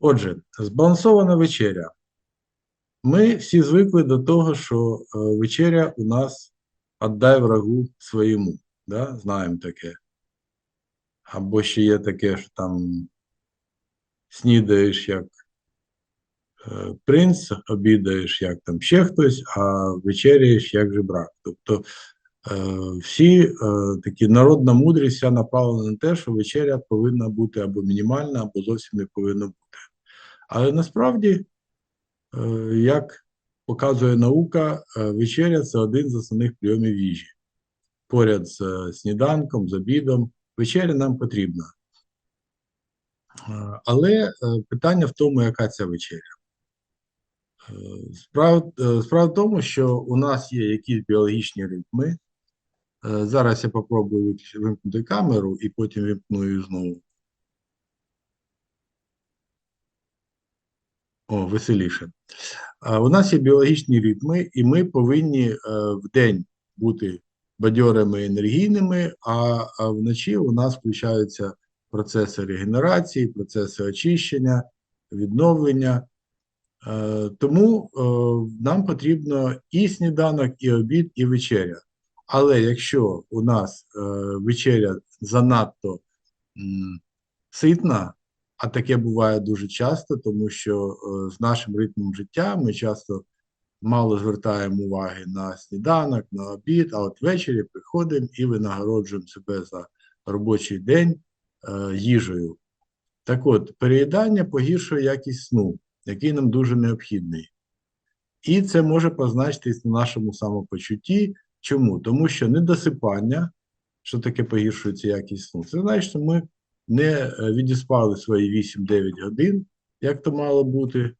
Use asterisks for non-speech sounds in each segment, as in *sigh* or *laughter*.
Отже, збалансована вечеря. Ми всі звикли до того, що е, вечеря у нас «отдай врагу своєму. Да? Знаємо таке. Або ще є таке, що там снідаєш як е, принц, обідаєш як там ще хтось, а вечеряєш як жебрак. Тобто е, всі такі народна мудрість вся направлена на те, що вечеря повинна бути або мінімальна, або зовсім не повинна бути. Але насправді, е, як показує наука, е, вечеря це один з основних прийомів їжі. Поряд з е, сніданком, з обідом. Вечеря нам потрібна. Але питання в тому, яка ця вечеря. Справа, справа в тому, що у нас є якісь біологічні ритми. Зараз я попробую вимкнути камеру і потім вимкну її знову. О, веселіше. У нас є біологічні ритми, і ми повинні е, в день бути бадьорими, енергійними, а, вночі у нас включаються процеси регенерації, процеси очищення, відновлення. Е, тому е, нам потрібно і сніданок, і обід, і вечеря. Але якщо у нас вечеря занадто ситна, а таке буває дуже часто, тому що е, з нашим ритмом життя ми часто мало звертаємо уваги на сніданок, на обід, а от ввечері приходимо і винагороджуємо себе за робочий день е, їжею. Так от, переїдання погіршує якість сну, який нам дуже необхідний. І це може позначитись на нашому самопочутті. Чому? Тому що недосипання, що таке погіршується якість сну, це значить, що ми не е, відіспали свої 8-9 годин, як то мало бути, е,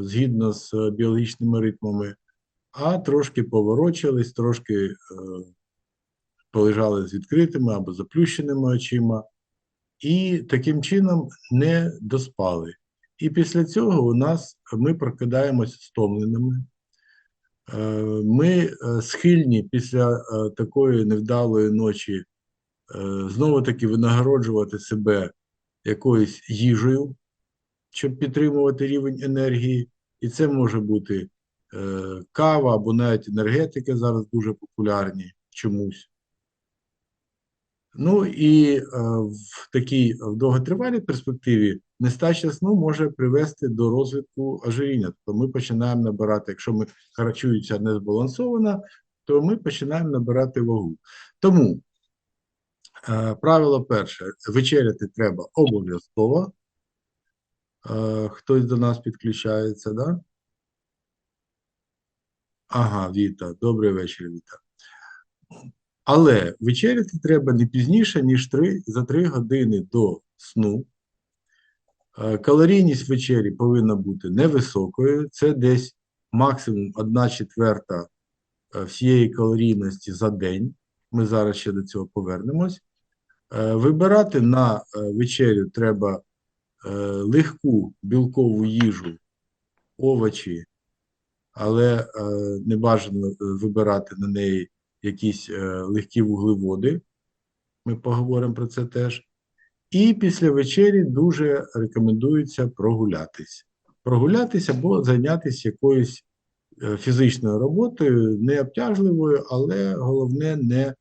згідно з е, біологічними ритмами, а трошки поворочились, трошки полежали з відкритими або заплющеними очима, і таким чином не доспали. І після цього у нас ми прокидаємося стомленими. Ми схильні після такої невдалої ночі е, знову-таки винагороджувати себе якоюсь їжею, щоб підтримувати рівень енергії. І це може бути е, кава або навіть енергетики зараз дуже популярні чомусь. Ну і е, в такій в довготривалій перспективі нестача сну може привести до розвитку ожиріння. Тобто ми починаємо набирати, якщо ми харчуємося незбалансовано, то ми починаємо набирати вагу. Тому правило перше: вечеряти треба обов'язково. Е, хтось до нас підключається, да? Ага, Віта, добрий вечір, Віта. Але вечеряти треба не пізніше, ніж 3, за 3 години до сну. Е, Калорійність вечері повинна бути невисокою. Це десь максимум 1 четверта е, всієї калорійності за день. Ми зараз ще до цього повернемось. Е, Вибирати на е, вечерю треба е, легку білкову їжу, овочі, але не бажано вибирати на неї якісь легкі вуглеводи. Ми поговоримо про це теж. І після вечері дуже рекомендується прогулятись. Прогулятись або зайнятися якоюсь фізичною роботою, не обтяжливою, але головне не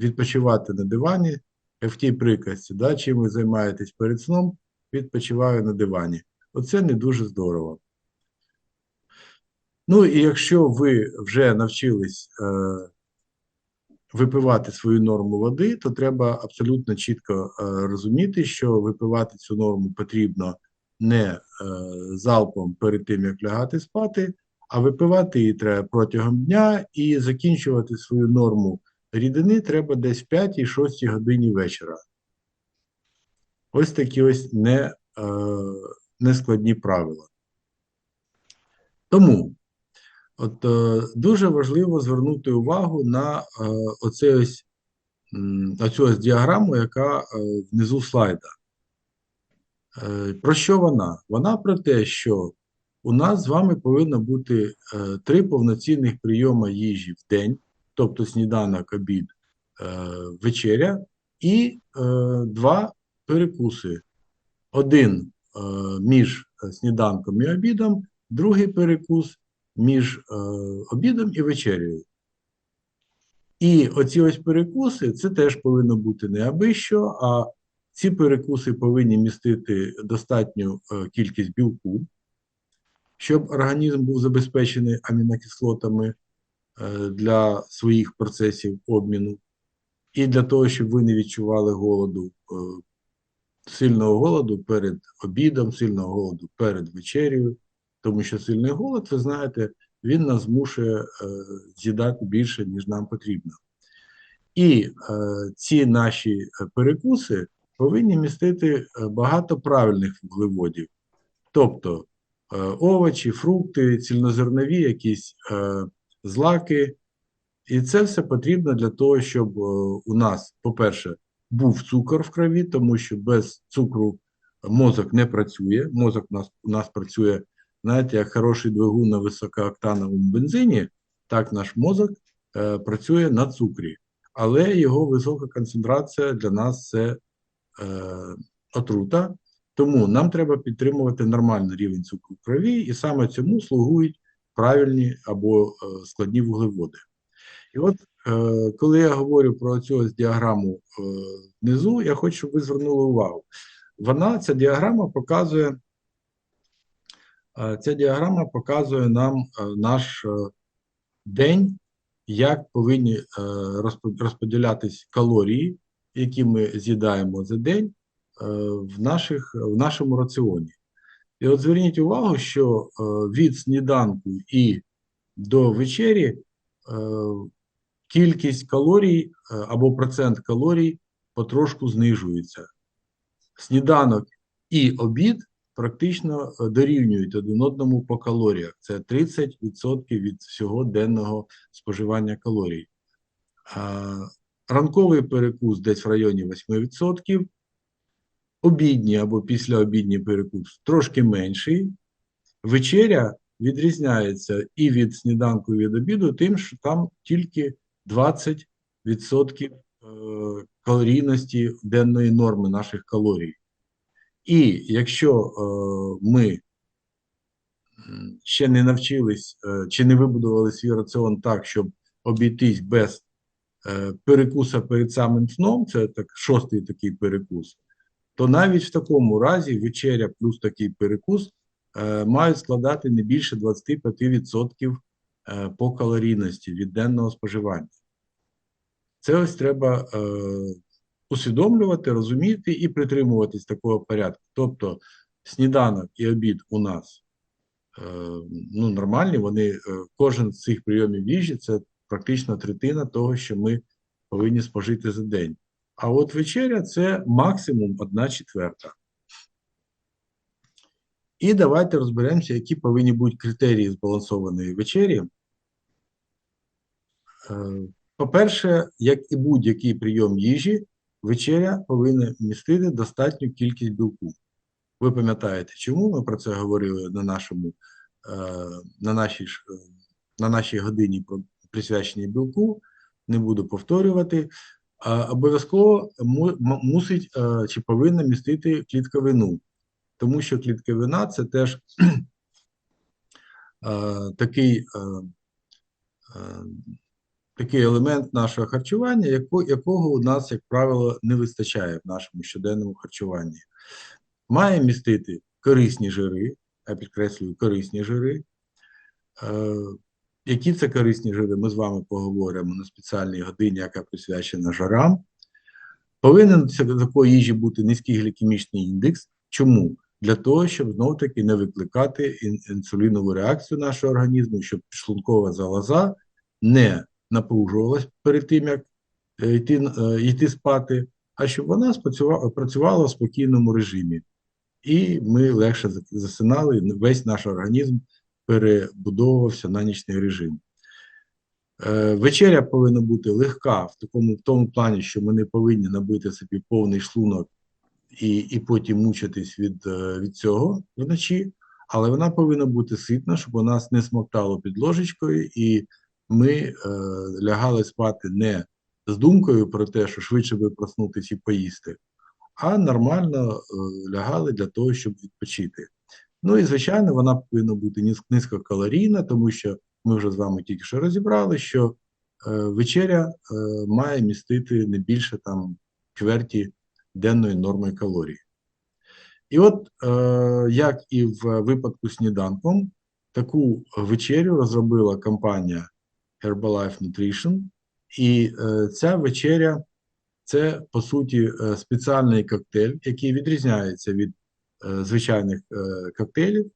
відпочивати на дивані. В тій приказці, да, чим ви займаєтесь перед сном, відпочиваю на дивані. Оце не дуже здорово. Ну і якщо ви вже навчились е, випивати свою норму води, то треба абсолютно чітко е, розуміти, що випивати цю норму потрібно не е, залпом перед тим, як лягати спати, а випивати її треба протягом дня і закінчувати свою норму рідини треба десь в 5-6 годині вечора. Ось такі ось не, е, нескладні правила. Тому От е, дуже важливо звернути увагу на е, оце ось, оцю ось діаграму, яка е, внизу слайда. Е, про що вона? Вона про те, що у нас з вами повинно бути е, три повноцінних прийоми їжі в день, тобто сніданок, обід, е, вечеря, і е, два перекуси. один е, між сніданком і обідом, другий перекус між обідом і вечерею. І оці ось перекуси це теж повинно бути не аби що, а ці перекуси повинні містити достатню кількість білку, щоб організм був забезпечений амінокислотами для своїх процесів обміну, і для того, щоб ви не відчували голоду, е, сильного голоду перед обідом, сильного голоду перед вечерею, тому що сильний голод, ви знаєте, він нас змушує е, з'їдати більше, ніж нам потрібно. І е, ці наші е, перекуси повинні містити е, багато правильних вуглеводів, тобто е, овочі, фрукти, цільнозернові, якісь е, злаки. І це все потрібно для того, щоб е, у нас, по-перше, був цукор в крові, тому що без цукру мозок не працює. Мозок у нас, у нас працює, знаєте, як хороший двигун на високооктановому бензині, так наш мозок е, працює на цукрі. Але його висока концентрація для нас це е, отрута. Тому нам треба підтримувати нормальний рівень цукру в крові, і саме цьому слугують правильні або е, складні вуглеводи. І от е, коли я говорю про цю діаграму е, внизу, я хочу, щоб ви звернули увагу. Вона, ця діаграма показує, ця діаграма показує нам наш день, як повинні розподілятись калорії, які ми з'їдаємо за день в, наших, в нашому раціоні. І от зверніть увагу, що е, від сніданку і до вечері е, кількість калорій е, або процент калорій потрошку знижується. Сніданок і обід практично дорівнюють один одному по калоріях. Це 30% від всього денного споживання калорій. Ранковий перекус десь в районі 8%, обідній або післяобідній перекус трошки менший. Вечеря відрізняється і від сніданку, і від обіду, тим, що там тільки 20% е, калорійності денної норми наших калорій. І якщо е, ми ще не навчились е, чи не вибудували свій раціон так, щоб обійтись без перекуса перед самим сном, це так шостий такий перекус, то навіть в такому разі вечеря плюс такий перекус е, мають складати не більше 25% е, по калорійності від денного споживання. Це ось треба е, усвідомлювати, розуміти і притримуватись такого порядку. Тобто сніданок і обід у нас е, ну, нормальні, вони, е, кожен з цих прийомів їжі це практично третина того, що ми повинні спожити за день. А от вечеря це максимум одна четверта. І давайте розберемося, які повинні бути критерії збалансованої вечері. Е, По-перше, як і будь-який прийом їжі, вечеря повинна містити достатню кількість білку. Ви пам'ятаєте, чому ми про це говорили на нашому, е, на нашій, е, на нашій годині присвяченій білку, не буду повторювати. Обов'язково мусить е, чи повинна містити клітковину, тому що клітковина це теж е, такий, е, такий елемент нашого харчування, якого у нас, як правило, не вистачає в нашому щоденному харчуванні. Має містити корисні жири, я підкреслюю, корисні жири. Які це корисні жири, ми з вами поговоримо на спеціальній годині, яка присвячена жарам. Повинен це- такої їжі бути низький глікемічний індекс. Чому? Для того, щоб знов-таки не викликати ін- інсулінову реакцію нашого організму, щоб шлункова залоза не напружувалась перед тим, як е, йти, е, йти спати, а щоб вона спрацюва- працювала в спокійному режимі. І ми легше засинали, весь наш організм перебудовувався на нічний режим. Е, Вечеря повинна бути легка в такому в тому плані, що ми не повинні набити собі повний шлунок і, і потім мучитись від, е, від цього вночі, але вона повинна бути ситна, щоб у нас не смоктало під ложечкою, і ми е, лягали спати не з думкою про те, що швидше би проснутися і поїсти, а нормально е, лягали для того, щоб відпочити. Ну і звичайно, вона повинна бути низькокалорійна, тому що ми вже з вами тільки що розібрали, що е, вечеря е, має містити не більше там чверті денної норми калорій. І от, е, як і в випадку з сніданком, таку вечерю розробила компанія Herbalife Nutrition, і е, ця вечеря це по суті е, спеціальний коктейль, який відрізняється від звичайних е, коктейлів,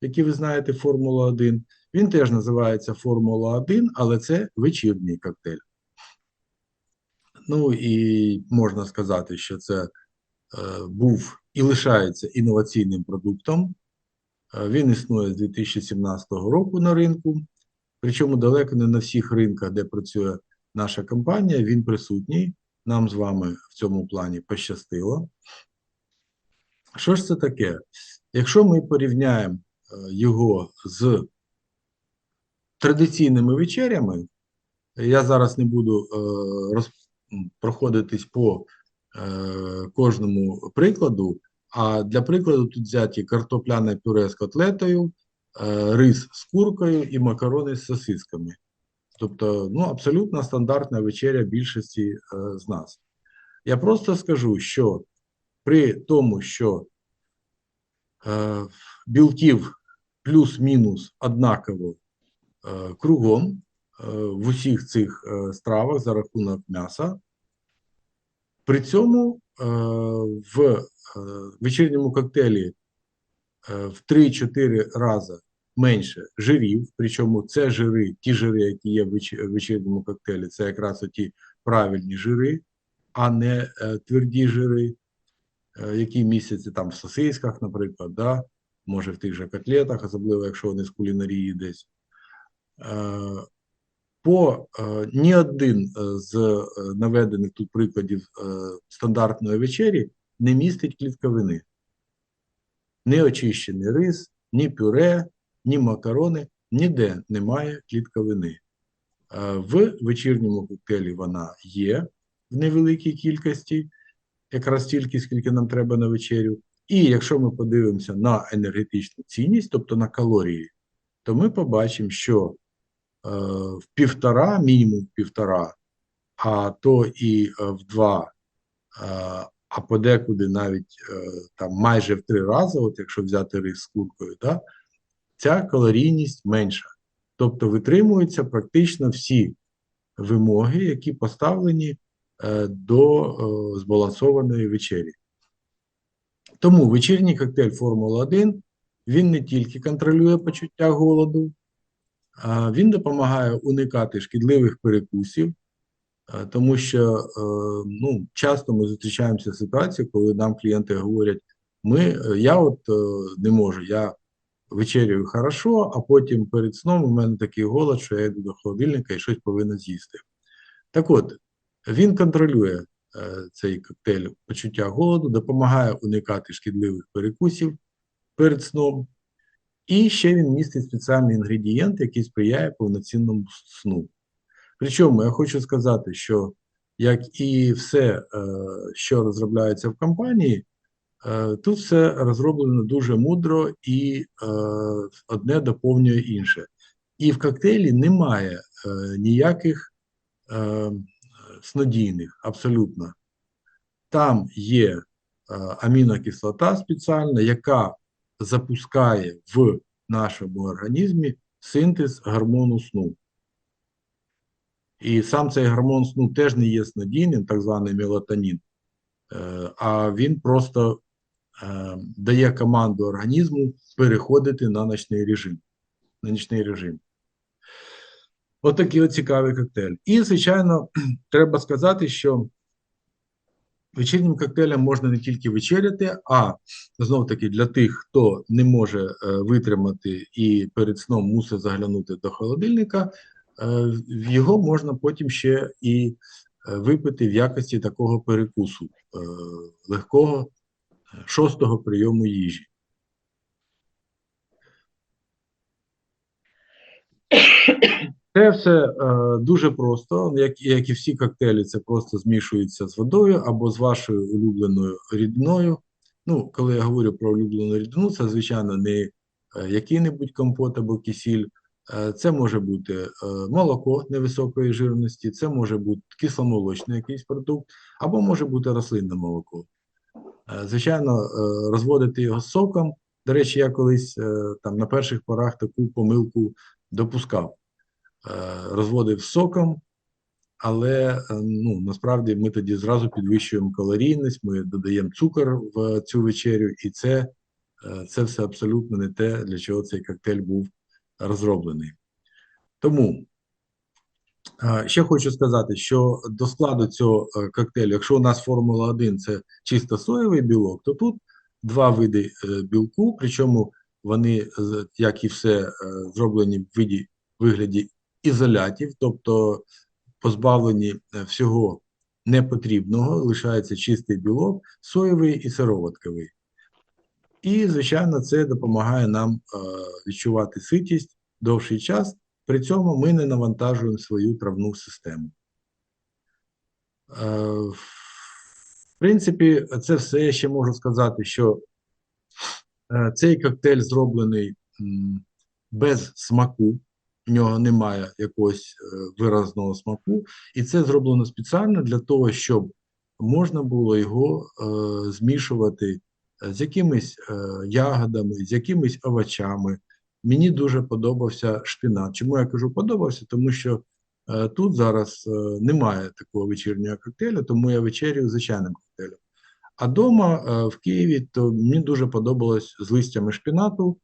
які ви знаєте, Формула 1. Він теж називається Формула 1, але це вечірній коктейль. Ну і можна сказати, що це е, був і лишається інноваційним продуктом. Е, Він існує з 2017 року на ринку. Причому далеко не на всіх ринках, де працює наша компанія, він присутній. Нам з вами в цьому плані пощастило. Що ж це таке? Якщо ми порівняємо е, його з традиційними вечерями, я зараз не буду е, проходитись по е, кожному прикладу, а для прикладу тут взяті картопляне пюре з котлетою, рис з куркою і макарони з сосисками. Тобто, ну, абсолютно стандартна вечеря більшості з нас. Я просто скажу, що при тому, що е, білків плюс-мінус однаково е, кругом е, в усіх цих е, стравах за рахунок м'яса, при цьому в вечірньому коктейлі в 3-4 рази менше жирів, причому це жири, ті жири, які є в веч- вечірньому коктейлі, це якраз ті правильні жири, а не тверді жири, які містяться там в сосисках, наприклад, да? може в тих же котлетах, особливо якщо вони з кулінарії десь. Е, по е, ні один е, з е, наведених тут прикладів е, стандартної вечері не містить клітковини. Ні очищений рис, ні пюре, ні макарони, ніде немає клітковини. Е, В вечірньому коктейлі вона є в невеликій кількості, якраз стільки, скільки нам треба на вечерю. І якщо ми подивимося на енергетичну цінність, тобто на калорії, то ми побачимо, що е, в півтора, мінімум в півтора, а то і е, в два, е, а подекуди навіть е, там майже в три рази, от якщо взяти рис з куркою, да, ця калорійність менша. Тобто витримуються практично всі вимоги, які поставлені до е, збалансованої вечері. Тому вечірній коктейль Формула 1 він не тільки контролює почуття голоду, він допомагає уникати шкідливих перекусів, е, тому що е, ну, часто ми зустрічаємося з ситуацією, коли нам клієнти говорять: ми, е, я от е, не можу, я вечерюю хорошо, а потім перед сном у мене такий голод, що я йду до холодильника і щось повинен з'їсти. Так от, він контролює е, цей коктейль почуття голоду, допомагає уникати шкідливих перекусів перед сном. І ще він містить спеціальний інгредієнт, який сприяє повноцінному сну. Причому я хочу сказати, що як і все, е, що розробляється в компанії, е, тут все розроблено дуже мудро і одне доповнює інше. І в коктейлі немає ніяких снодійних, абсолютно. Там є е, амінокислота спеціальна, яка запускає в нашому організмі синтез гормону сну. І сам цей гормон сну теж не є снодійним, так званий мелатонін, е, а він просто е, дає команду організму переходити на ночний режим. На нічний режим. От от цікавий коктейль. І, звичайно, *clears throat* треба сказати, що вечірнім коктейлем можна не тільки вечеряти, а знов таки для тих, хто не може е, витримати і перед сном мусить заглянути до холодильника, е, його можна потім ще і е, випити в якості такого перекусу, е, легкого е, шостого прийому їжі. *coughs* Це все е, дуже просто, як, як і всі коктейлі, це просто змішується з водою або з вашою улюбленою рідиною. Ну, коли я говорю про улюблену рідину, це, звичайно, не е, який-небудь компот або кисіль. Е, Це може бути е, молоко невисокої жирності, це може бути кисломолочний якийсь продукт, або може бути рослинне молоко. Звичайно, розводити його з соком. До речі, я колись там на перших порах таку помилку допускав. Е, Розводив соком, але е, ну, насправді ми тоді зразу підвищуємо калорійність, ми додаємо цукор в цю вечерю, і це, е, це все абсолютно не те, для чого цей коктейль був розроблений. Тому ще хочу сказати, що до складу цього коктейлю, якщо у нас Формула 1 це чисто соєвий білок, то тут два види білку, причому вони, як і все, зроблені в виді, вигляді ізолятів, тобто позбавлені е, всього непотрібного, лишається чистий білок, соєвий і сироватковий. І, звичайно, це допомагає нам е, відчувати ситість довший час. При цьому ми не навантажуємо свою травну систему. Е, в принципі, це все я ще можу сказати, що цей коктейль зроблений без смаку, в нього немає якогось е, виразного смаку, і це зроблено спеціально для того, щоб можна було його е, змішувати з якимись е, ягодами, з якимись овочами. Мені дуже подобався шпинат. Чому я кажу подобався? Тому що е, тут зараз е, немає такого вечірнього коктейля, тому я вечерю звичайним коктейлем. А вдома е, в Києві то мені дуже подобалось з листями шпинату.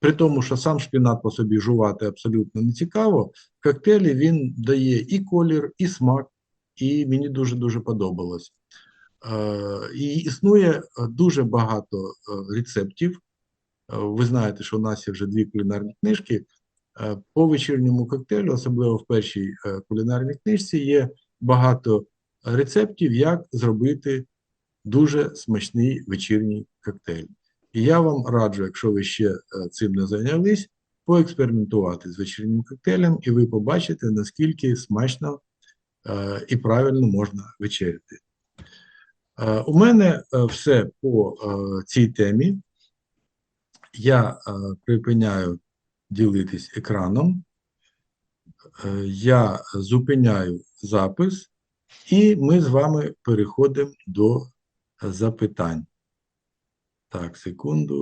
При тому, що сам шпинат по собі жувати абсолютно не цікаво, в коктейлі він дає і колір, і смак, і мені дуже-дуже подобалось. Е, І існує е, дуже багато е, рецептів. Ви знаєте, що у нас є вже дві кулінарні книжки. По вечірньому коктейлю, особливо в першій кулінарній книжці, є багато рецептів, як зробити дуже смачний вечірній коктейль. І я вам раджу, якщо ви ще е, цим не зайнялись, поекспериментувати з вечірнім коктейлем, і ви побачите, наскільки смачно е, і правильно можна вечеряти. Е, У мене е, все по е, цій темі. Я е, припиняю ділитись екраном. Е, Я зупиняю запис, і ми з вами переходимо до запитань. Так, секунду.